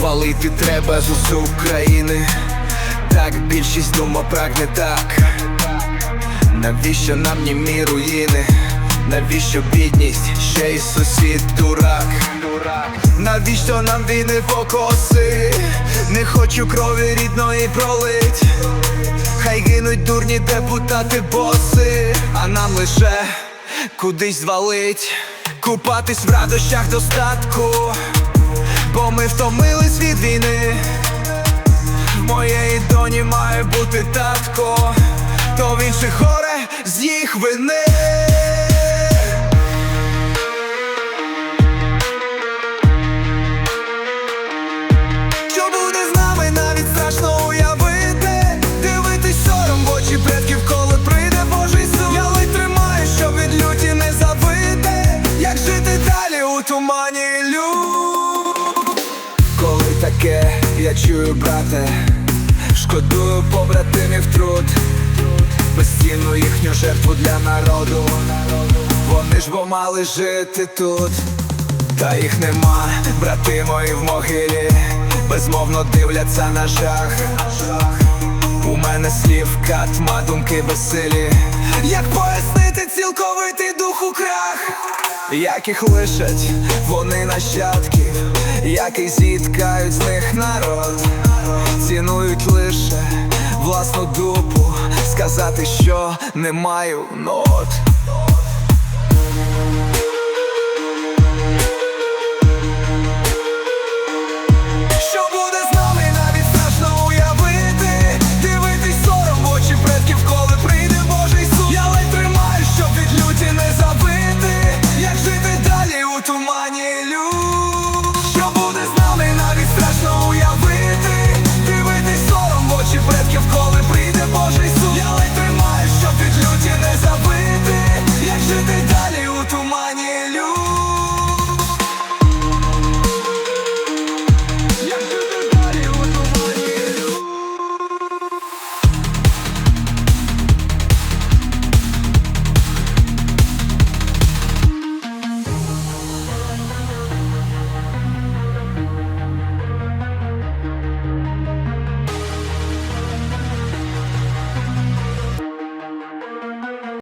Валити треба з усе України, так більшість дума прагне так. Навіщо нам німі руїни? Навіщо бідність? Ще й сусід дурак. Навіщо нам війни покоси? Не хочу крові рідної пролить. Хай дурні депутати боси, а нам лише кудись звалить, купатись в радощах достатку, бо ми втомились від війни. В моєї доні має бути татко, то в інших горе з їх вини. Тумані люд Коли таке я чую, брате Шкодую побратимів труд Безцінну їхню жертву для народу Вони ж бо мали жити тут та їх нема, брати мої в могилі, безмовно дивляться на жах. У мене слів катма, думки безсилі. Як пояснити цілковитий дух у крах? Як їх лишать вони нащадків, який зіткають з них народ, цінують лише власну дупу, сказати, що не маю нот.